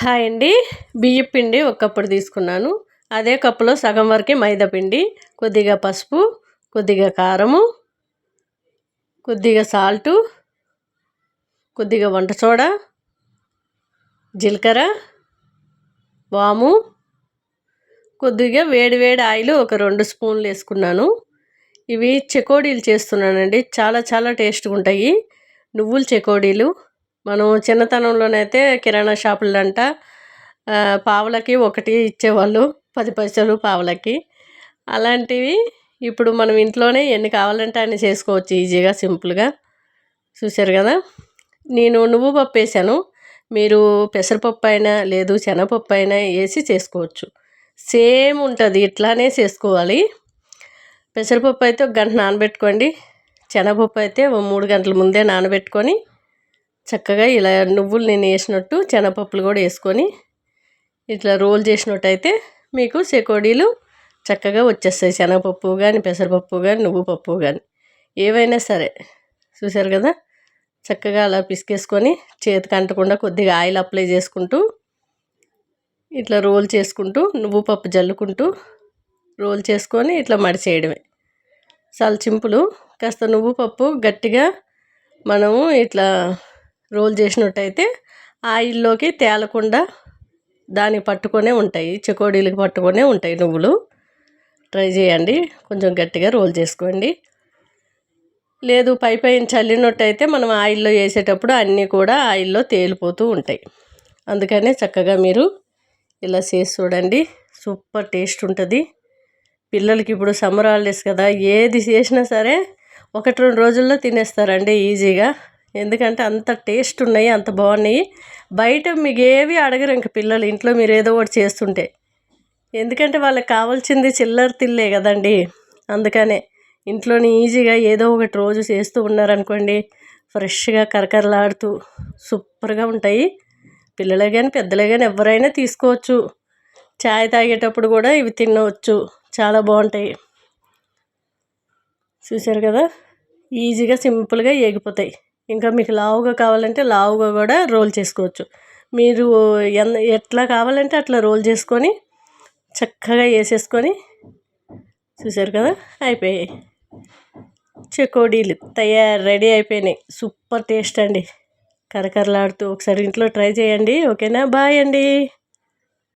Hi అండి. బియ్య పిండి ఒక కప్పుడు తీసుకున్నాను. అదే కప్పులో సగం వరకే మైదా పిండి కొద్దిగా పసుపు కొద్దిగా కారము కొద్దిగా సాల్టు కొద్దిగా వంట సోడా జీలకర్ర వాము కొద్దిగా వేడి వేడి ఆయిల్ ఒక రెండు స్పూన్లు వేసుకున్నాను. ఇవి చెకోడీలు చేస్తున్నానండి. చాలా చాలా టేస్ట్గా ఉంటాయి. నువ్వులు చెకోడీలు మనం చిన్నతనంలోనైతే కిరాణా షాపులంట పావులకి ఒకటి ఇచ్చేవాళ్ళు పది పైసలు పావులకి. అలాంటివి ఇప్పుడు మనం ఇంట్లోనే ఎన్ని కావాలంటే అన్ని చేసుకోవచ్చు ఈజీగా సింపుల్గా. చూశారు కదా? నేను నువ్వు పప్పు వేసాను మీరు పెసరపప్పు అయినా లేదు శనగపప్పు అయినా వేసి చేసుకోవచ్చు. సేమ్ ఉంటుంది ఇట్లానే చేసుకోవాలి. పెసరపప్పు అయితే ఒక గంట నానబెట్టుకోండి శనగపప్పు అయితే ఓ మూడు గంటల ముందే నానబెట్టుకొని చక్కగా ఇలా నువ్వులు నేను వేసినట్టు శనగపప్పులు కూడా వేసుకొని ఇట్లా రోల్ చేసినట్టయితే మీకు సెకోడీలు చక్కగా వచ్చేస్తాయి. శనగపప్పు కానీ పెసరపప్పు కానీ నువ్వు పప్పు కానీ ఏవైనా సరే. చూసారు కదా? చక్కగా అలా పిసికేసుకొని చేతికి అంటకుండా కొద్దిగా ఆయిల్ అప్లై చేసుకుంటూ ఇట్లా రోల్ చేసుకుంటూ నువ్వు పప్పు జల్లుకుంటూ రోల్ చేసుకొని ఇట్లా మడిచేయడమే. చాలా సింపుల్ కాస్త నువ్వు పప్పు గట్టిగా మనము ఇట్లా రోల్ చేసినట్టయితే ఆయిల్లోకి తేలకుండా దాన్ని పట్టుకొనే ఉంటాయి. చకోడీలకు పట్టుకొనే ఉంటాయి నువ్వులు. ట్రై చేయండి. కొంచెం గట్టిగా రోల్ చేసుకోండి. లేదు పై పైన చల్లినట్టయితే మనం ఆయిల్లో వేసేటప్పుడు అన్నీ కూడా ఆయిల్లో తేలిపోతూ ఉంటాయి. అందుకనే చక్కగా మీరు ఇలా చేసి చూడండి. సూపర్ టేస్ట్ ఉంటుంది. పిల్లలకి ఇప్పుడు సమ్మర్ హాలిడేస్ కదా ఏది చేసినా సరే ఒకటి రెండు రోజుల్లో తినేస్తారండి ఈజీగా. ఎందుకంటే అంత టేస్ట్ ఉన్నాయి అంత బాగున్నాయి. బయట మీకు ఏవి అడగరు ఇంక పిల్లలు ఇంట్లో మీరు ఏదో ఒకటి చేస్తుంటే. ఎందుకంటే వాళ్ళకి కావాల్సింది చిల్లర తిల్లే కదండి. అందుకనే ఇంట్లోని ఈజీగా ఏదో ఒకటి రోజు చేస్తూ ఉన్నారనుకోండి ఫ్రెష్గా కరకరలాడుతూ సూపర్గా ఉంటాయి. పిల్లలే కానీ పెద్దలే కానీ ఎవరైనా తీసుకోవచ్చు. చాయ్ తాగేటప్పుడు కూడా ఇవి తినవచ్చు. చాలా బాగుంటాయి. చూశారు కదా? ఈజీగా సింపుల్గా ఏగిపోతాయి. ఇంకా మీకు లావుగా కావాలంటే లావుగా కూడా రోల్ చేసుకోవచ్చు. మీరు ఎన్ ఎట్లా కావాలంటే అట్లా రోల్ చేసుకొని చక్కగా వేసేసుకొని చూసారు కదా అయిపోయాయి. చెకోడీలు తయారు రెడీ అయిపోయినాయి. సూపర్ టేస్ట్ అండి. కరకరలాడుతూ ఒకసారి ఇంట్లో ట్రై చేయండి ఓకేనా? బాయ్ అండి.